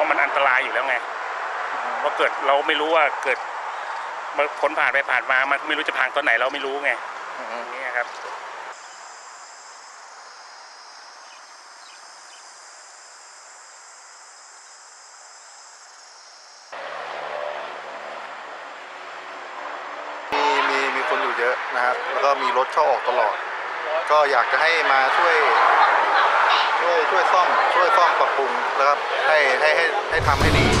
ราะมันอันตรายอยู่แล้วไงเพราะเกิดเราไม่รู้ว่าเกิดคนผ่านไปผ่านมา มันไม่รู้จะพังตอนไหนเราไม่รู้ไงอืมอย่างนี้ยครับมีมีมีคนอยู่เยอะนะครับ แล้วก็มีรถเข้าออกตลอด ก็อยากจะให้มาช่วย ช่วยช่วยซ่อม ช่วยซ่อมปรับปรุงนะครับให้ให้ให้ให้ทำให้ดี